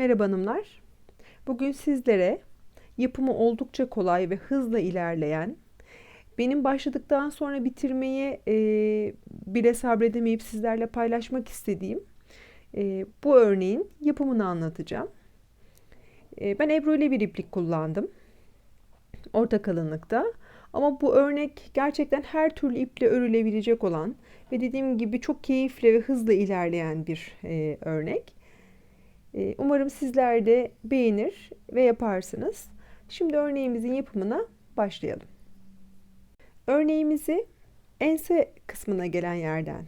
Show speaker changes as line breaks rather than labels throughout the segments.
Merhaba hanımlar. Bugün sizlere yapımı oldukça kolay ve hızla ilerleyen, benim başladıktan sonra bitirmeyi e, bile sabredemeyip sizlerle paylaşmak istediğim e, bu örneğin yapımını anlatacağım. E, ben Ebru ile bir iplik kullandım. Orta kalınlıkta. Ama bu örnek gerçekten her türlü iple örülebilecek olan ve dediğim gibi çok keyifli ve hızlı ilerleyen bir e, örnek. E, umarım sizler de beğenir ve yaparsınız. Şimdi örneğimizin yapımına başlayalım. Örneğimizi ense kısmına gelen yerden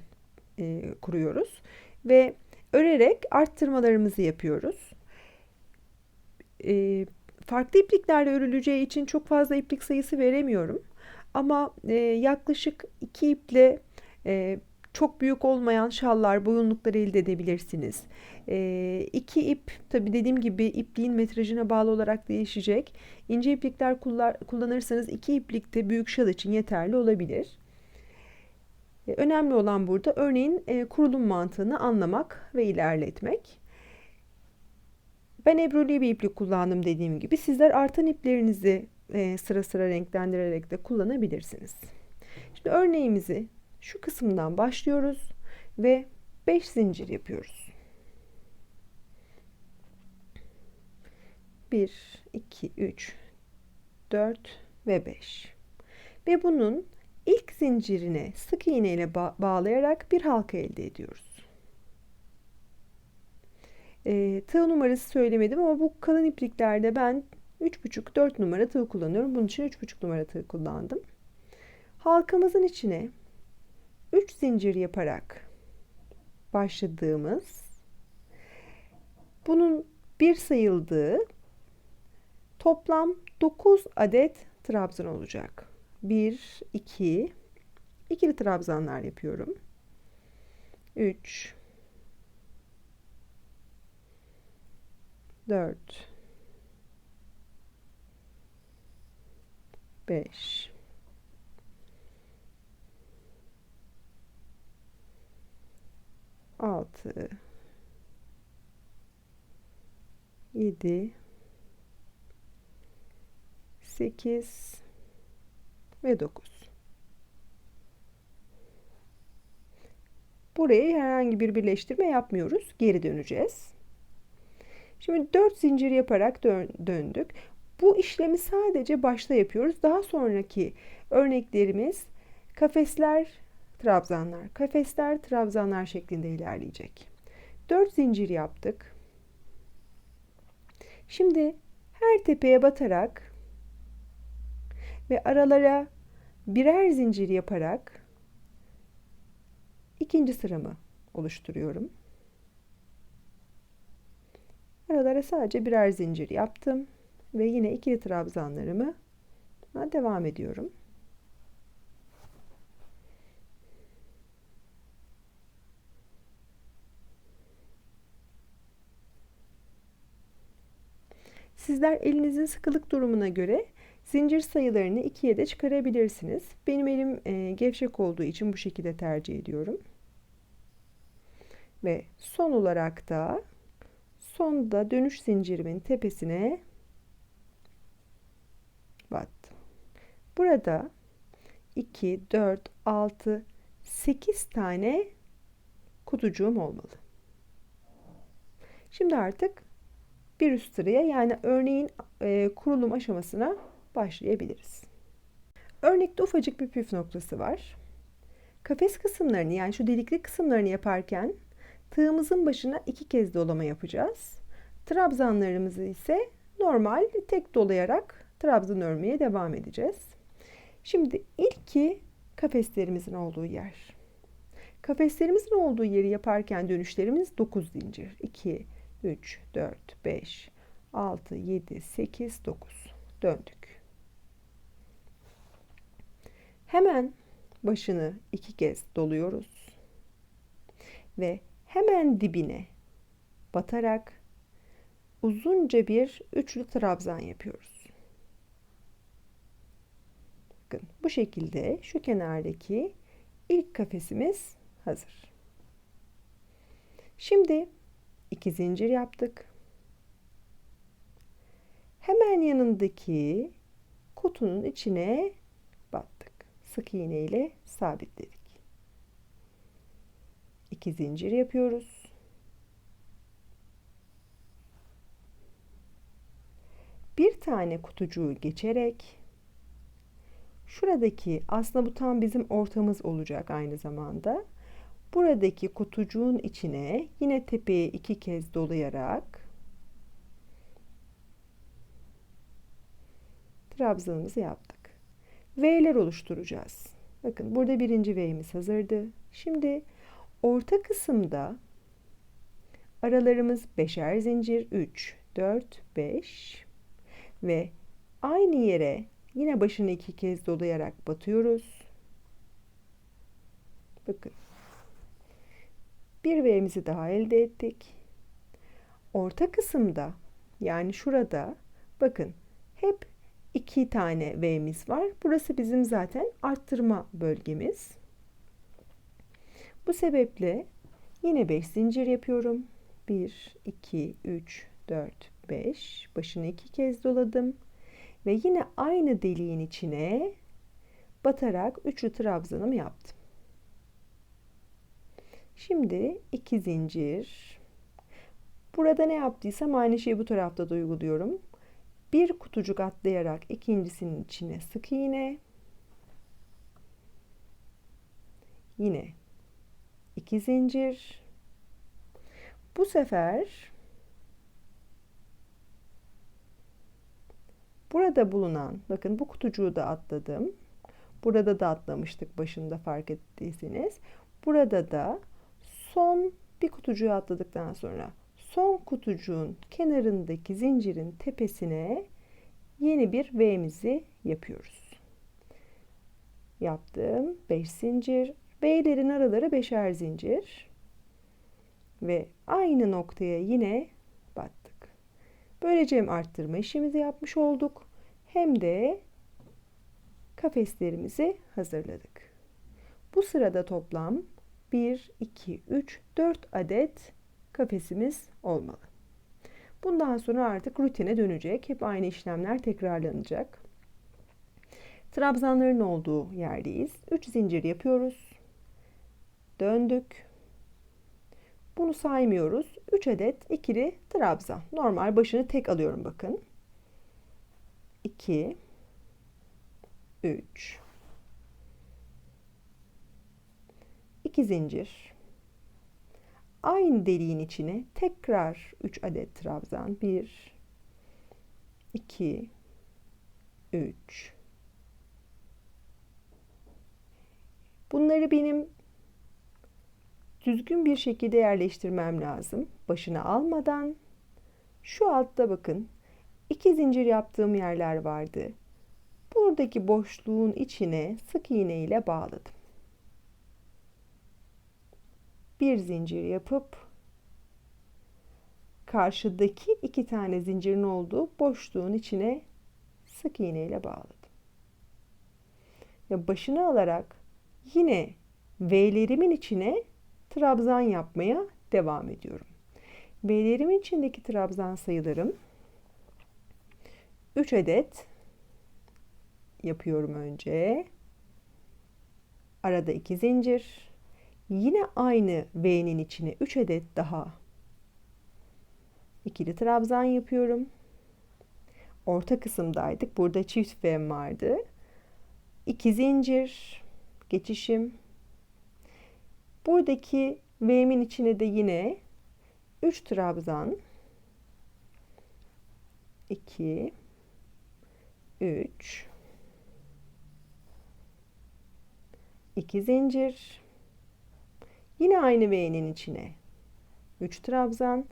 e, kuruyoruz ve örerek arttırmalarımızı yapıyoruz. E, farklı ipliklerle örüleceği için çok fazla iplik sayısı veremiyorum. Ama e, yaklaşık iki iple e, çok büyük olmayan şallar, boyunlukları elde edebilirsiniz. E, iki ip, tabi dediğim gibi ipliğin metrajına bağlı olarak değişecek. İnce iplikler kullanırsanız iki iplik de büyük şal için yeterli olabilir. E, önemli olan burada örneğin e, kurulum mantığını anlamak ve ilerletmek. Ben ebruli bir iplik kullandım dediğim gibi. Sizler artan iplerinizi e, sıra sıra renklendirerek de kullanabilirsiniz. Şimdi örneğimizi şu kısımdan başlıyoruz ve 5 zincir yapıyoruz. 1, 2, 3, 4 ve 5. Ve bunun ilk zincirine sık iğne ile bağlayarak bir halka elde ediyoruz. E, tığ numarası söylemedim ama bu kalın ipliklerde ben 3,5-4 numara tığ kullanıyorum. Bunun için 3,5 numara tığ kullandım. Halkamızın içine 3 zincir yaparak başladığımız bunun bir sayıldığı toplam 9 adet trabzan olacak. 1 2 ikili trabzanlar yapıyorum. 3 4 5 6 7 8 ve 9 Buraya herhangi bir birleştirme yapmıyoruz. Geri döneceğiz. Şimdi 4 zincir yaparak dön döndük. Bu işlemi sadece başta yapıyoruz. Daha sonraki örneklerimiz kafesler, trabzanlar, kafesler, trabzanlar şeklinde ilerleyecek. 4 zincir yaptık. Şimdi her tepeye batarak ve aralara birer zincir yaparak ikinci sıramı oluşturuyorum. Aralara sadece birer zincir yaptım ve yine ikili trabzanlarımı devam ediyorum. Sizler elinizin sıkılık durumuna göre zincir sayılarını ikiye de çıkarabilirsiniz. Benim elim e, gevşek olduğu için bu şekilde tercih ediyorum. Ve son olarak da sonda dönüş zincirimin tepesine battım. Burada 2, 4, 6, 8 tane kutucuğum olmalı. Şimdi artık bir üst sıraya yani örneğin e, kurulum aşamasına başlayabiliriz. Örnekte ufacık bir püf noktası var. Kafes kısımlarını yani şu delikli kısımlarını yaparken tığımızın başına iki kez dolama yapacağız. Trabzanlarımızı ise normal tek dolayarak trabzan örmeye devam edeceğiz. Şimdi ilki kafeslerimizin olduğu yer. Kafeslerimizin olduğu yeri yaparken dönüşlerimiz 9 zincir. 2, 3, 4, 5, 6, 7, 8, 9 döndük. Hemen başını iki kez doluyoruz ve hemen dibine batarak uzunca bir üçlü trabzan yapıyoruz. Bakın bu şekilde şu kenardaki ilk kafesimiz hazır. Şimdi iki zincir yaptık. Hemen yanındaki kutunun içine battık. Sık iğne ile sabitledik. İki zincir yapıyoruz. Bir tane kutucuğu geçerek şuradaki aslında bu tam bizim ortamız olacak aynı zamanda. Buradaki kutucuğun içine yine tepeye iki kez dolayarak trabzanımızı yaptık. V'ler oluşturacağız. Bakın burada birinci V'miz hazırdı. Şimdi orta kısımda aralarımız beşer zincir 3, 4, 5 ve aynı yere yine başını iki kez dolayarak batıyoruz. Bakın bir V'mizi daha elde ettik. Orta kısımda yani şurada bakın hep iki tane V'miz var. Burası bizim zaten arttırma bölgemiz. Bu sebeple yine 5 zincir yapıyorum. 1, 2, 3, 4, 5. Başını iki kez doladım. Ve yine aynı deliğin içine batarak üçlü trabzanımı yaptım. Şimdi iki zincir. Burada ne yaptıysam aynı şeyi bu tarafta da uyguluyorum. Bir kutucuk atlayarak ikincisinin içine sık iğne. Yine iki zincir. Bu sefer burada bulunan bakın bu kutucuğu da atladım. Burada da atlamıştık başında fark ettiyseniz. Burada da son bir kutucuğu atladıktan sonra son kutucuğun kenarındaki zincirin tepesine yeni bir V'mizi yapıyoruz. Yaptım. 5 zincir. V'lerin araları 5'er zincir. Ve aynı noktaya yine battık. Böylece hem arttırma işimizi yapmış olduk. Hem de kafeslerimizi hazırladık. Bu sırada toplam 1, 2, 3, 4 adet kafesimiz olmalı. Bundan sonra artık rutine dönecek. Hep aynı işlemler tekrarlanacak. Trabzanların olduğu yerdeyiz. 3 zincir yapıyoruz. Döndük. Bunu saymıyoruz. 3 adet ikili trabzan. Normal başını tek alıyorum bakın. 2 3 2 zincir aynı deliğin içine tekrar 3 adet trabzan 1 2 3 Bunları benim düzgün bir şekilde yerleştirmem lazım. Başına almadan şu altta bakın iki zincir yaptığım yerler vardı. Buradaki boşluğun içine sık iğne ile bağladım. Bir zincir yapıp karşıdaki iki tane zincirin olduğu boşluğun içine sık iğne ile bağladım. Ve başını alarak yine V'lerimin içine trabzan yapmaya devam ediyorum. V'lerimin içindeki trabzan sayılarım 3 adet yapıyorum önce. Arada 2 zincir Yine aynı V'nin içine 3 adet daha ikili trabzan yapıyorum. Orta kısımdaydık. Burada çift V vardı. 2 zincir geçişim. Buradaki V'min içine de yine 3 trabzan 2 3 2 zincir Yine aynı V'nin içine 3 trabzan.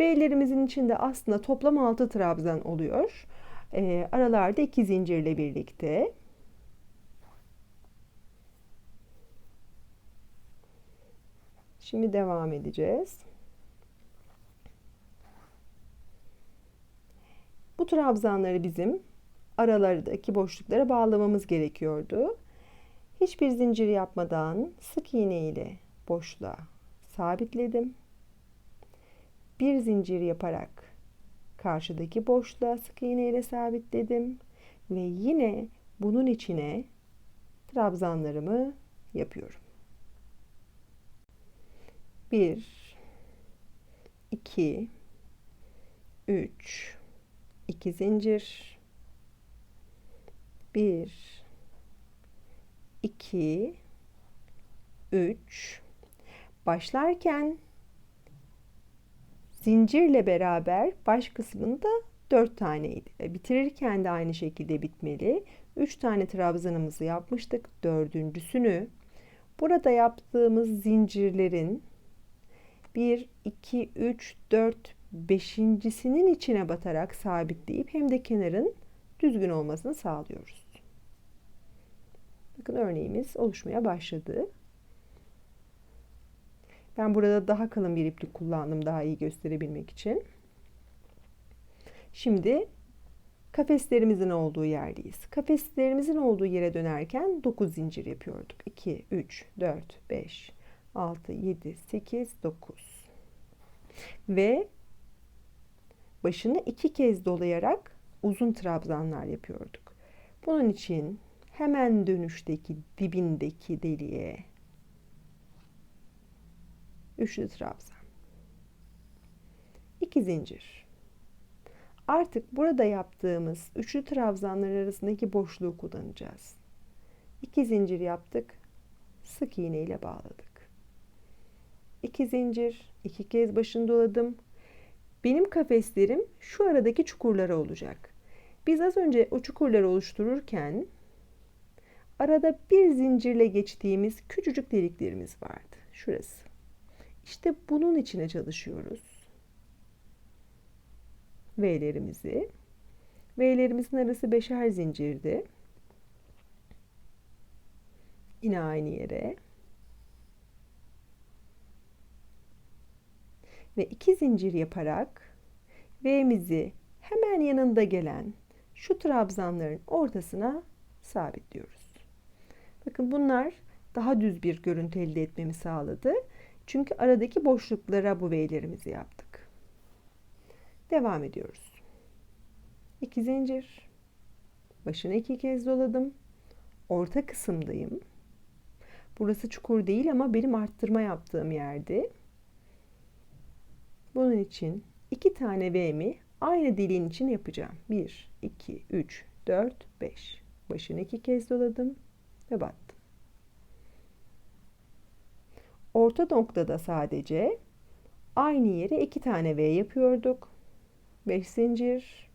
V'lerimizin içinde aslında toplam 6 trabzan oluyor. E, aralarda 2 zincirle birlikte. Şimdi devam edeceğiz. Bu trabzanları bizim aralardaki boşluklara bağlamamız gerekiyordu. Hiçbir zincir yapmadan sık iğne ile boşluğa sabitledim. Bir zincir yaparak Karşıdaki boşluğa sık iğne ile sabitledim ve yine bunun içine trabzanlarımı yapıyorum. 1 2 3 2 zincir 1 2 3 başlarken zincirle beraber baş kısmında 4 taneydi. E, bitirirken de aynı şekilde bitmeli. 3 tane trabzanımızı yapmıştık. Dördüncüsünü burada yaptığımız zincirlerin 1, 2, 3, 4, beşincisinin içine batarak sabitleyip hem de kenarın düzgün olmasını sağlıyoruz. Bakın örneğimiz oluşmaya başladı. Ben burada daha kalın bir iplik kullandım daha iyi gösterebilmek için. Şimdi kafeslerimizin olduğu yerdeyiz. Kafeslerimizin olduğu yere dönerken 9 zincir yapıyorduk. 2, 3, 4, 5, 6, 7, 8, 9. Ve başını iki kez dolayarak uzun trabzanlar yapıyorduk. Bunun için hemen dönüşteki dibindeki deliğe üçlü trabzan. 2 zincir. Artık burada yaptığımız üçlü trabzanlar arasındaki boşluğu kullanacağız. 2 zincir yaptık. Sık iğne ile bağladık. 2 zincir, iki kez başını doladım. Benim kafeslerim şu aradaki çukurlara olacak. Biz az önce o çukurları oluştururken arada bir zincirle geçtiğimiz küçücük deliklerimiz vardı. Şurası. İşte bunun içine çalışıyoruz. V'lerimizi. V'lerimizin arası beşer zincirdi. Yine aynı yere. Ve iki zincir yaparak V'mizi hemen yanında gelen şu trabzanların ortasına sabitliyoruz. Bakın bunlar daha düz bir görüntü elde etmemi sağladı. Çünkü aradaki boşluklara bu V'lerimizi yaptık. Devam ediyoruz. 2 zincir. Başını iki kez doladım. Orta kısımdayım. Burası çukur değil ama benim arttırma yaptığım yerdi. Bunun için iki tane V'mi aynı deliğin için yapacağım. 1, 2, 3, 4, 5. Başını iki kez doladım ve battım. Orta noktada sadece aynı yere iki tane V yapıyorduk. 5 zincir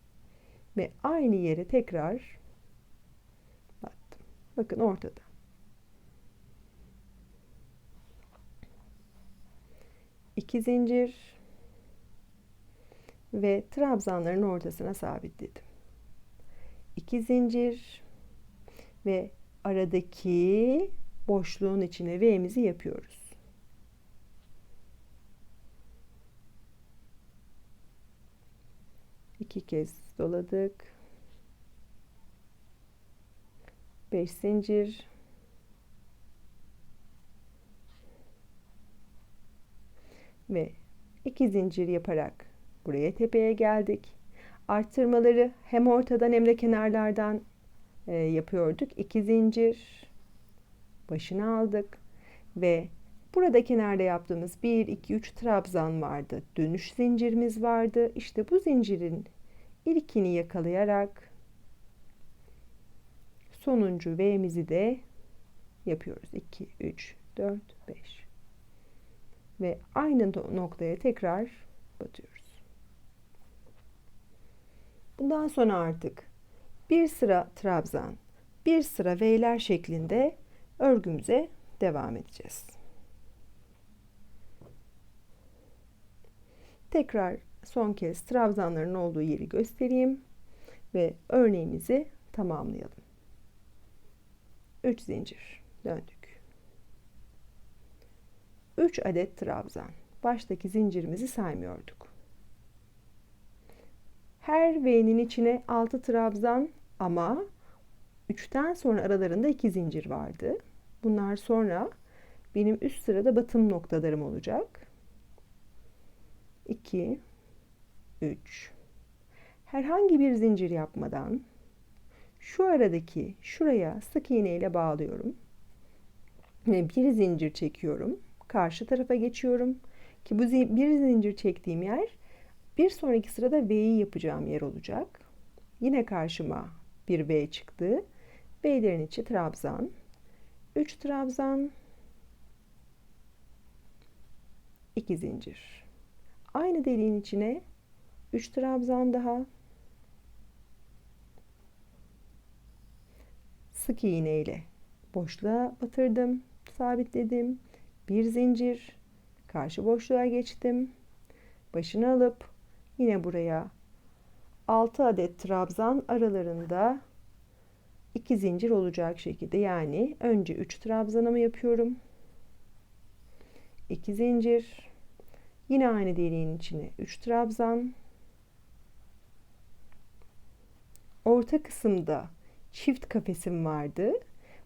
ve aynı yere tekrar battım. Bakın ortada. İki zincir ve trabzanların ortasına sabitledim. İki zincir ve aradaki boşluğun içine V'mizi yapıyoruz. İki kez doladık. 5 zincir ve iki zincir yaparak buraya tepeye geldik. Arttırmaları hem ortadan hem de kenarlardan e, yapıyorduk. 2 zincir başını aldık ve Burada kenarda yaptığımız 1, 2, 3 trabzan vardı. Dönüş zincirimiz vardı. İşte bu zincirin ilkini yakalayarak sonuncu V'mizi de yapıyoruz. 2, 3, 4, 5. Ve aynı noktaya tekrar batıyoruz. Bundan sonra artık bir sıra trabzan, bir sıra V'ler şeklinde örgümüze devam edeceğiz. Tekrar son kez trabzanların olduğu yeri göstereyim ve örneğimizi tamamlayalım. 3 zincir döndük. 3 adet trabzan. Baştaki zincirimizi saymıyorduk. Her V'nin içine 6 trabzan ama 3'ten sonra aralarında 2 zincir vardı. Bunlar sonra benim üst sırada batım noktalarım olacak. 2 3 herhangi bir zincir yapmadan şu aradaki şuraya sık iğne ile bağlıyorum. Ve bir zincir çekiyorum. Karşı tarafa geçiyorum. Ki bu bir zincir çektiğim yer bir sonraki sırada V'yi yapacağım yer olacak. Yine karşıma bir V çıktı. V'lerin içi trabzan. 3 trabzan. 2 zincir. Aynı deliğin içine 3 trabzan daha. Sık iğne ile boşluğa batırdım, sabitledim. Bir zincir, karşı boşluğa geçtim. Başını alıp yine buraya 6 adet trabzan aralarında 2 zincir olacak şekilde yani önce 3 trabzanımı yapıyorum. 2 zincir. Yine aynı deliğin içine 3 trabzan. Orta kısımda çift kafesim vardı.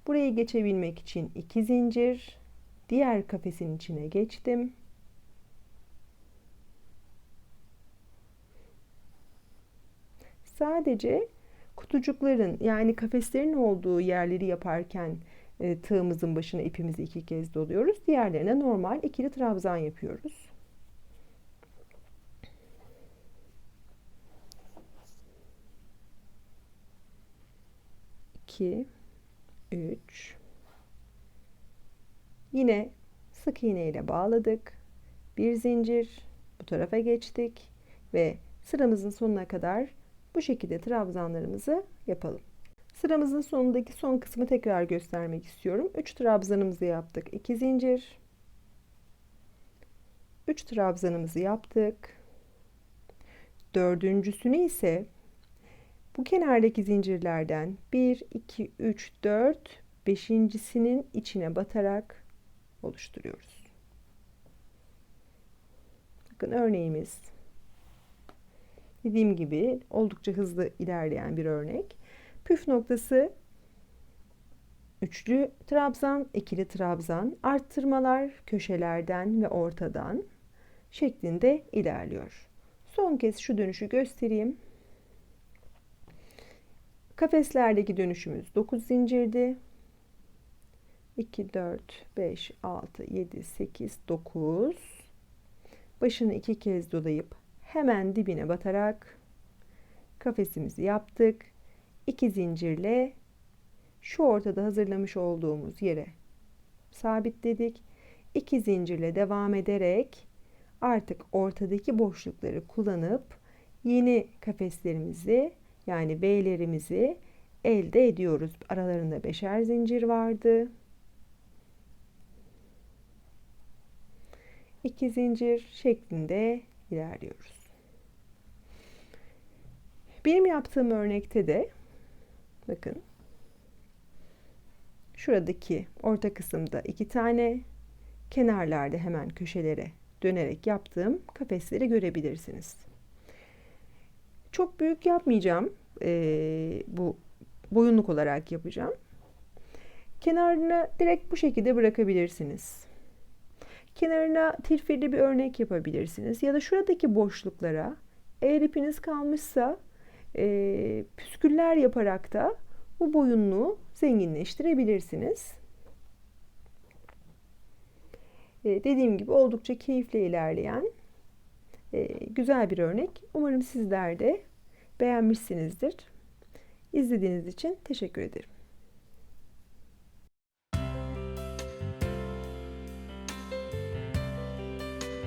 Burayı geçebilmek için 2 zincir. Diğer kafesin içine geçtim. Sadece kutucukların yani kafeslerin olduğu yerleri yaparken e, tığımızın başına ipimizi iki kez doluyoruz. Diğerlerine normal ikili trabzan yapıyoruz. İki, üç. Yine sık iğne ile bağladık. Bir zincir bu tarafa geçtik ve sıramızın sonuna kadar bu şekilde trabzanlarımızı yapalım. Sıramızın sonundaki son kısmı tekrar göstermek istiyorum. 3 trabzanımızı yaptık. 2 zincir. 3 trabzanımızı yaptık. Dördüncüsünü ise bu kenardaki zincirlerden 1, 2, 3, 4, beşincisinin içine batarak oluşturuyoruz. Bakın örneğimiz dediğim gibi oldukça hızlı ilerleyen bir örnek. Püf noktası üçlü trabzan, ikili trabzan, arttırmalar köşelerden ve ortadan şeklinde ilerliyor. Son kez şu dönüşü göstereyim. Kafeslerdeki dönüşümüz 9 zincirdi. 2, 4, 5, 6, 7, 8, 9. Başını iki kez dolayıp hemen dibine batarak kafesimizi yaptık. 2 zincirle şu ortada hazırlamış olduğumuz yere sabitledik. 2 zincirle devam ederek artık ortadaki boşlukları kullanıp yeni kafeslerimizi yani B'lerimizi elde ediyoruz. Aralarında beşer zincir vardı. 2 zincir şeklinde ilerliyoruz. Benim yaptığım örnekte de bakın şuradaki orta kısımda iki tane kenarlarda hemen köşelere dönerek yaptığım kafesleri görebilirsiniz. Çok büyük yapmayacağım. Ee, bu boyunluk olarak yapacağım. Kenarını direkt bu şekilde bırakabilirsiniz. Kenarına tirfirli bir örnek yapabilirsiniz. Ya da şuradaki boşluklara eğer ipiniz kalmışsa e, püsküller yaparak da bu boyunluğu zenginleştirebilirsiniz. E, dediğim gibi oldukça keyifli ilerleyen e, güzel bir örnek. Umarım sizler de beğenmişsinizdir. İzlediğiniz için teşekkür ederim.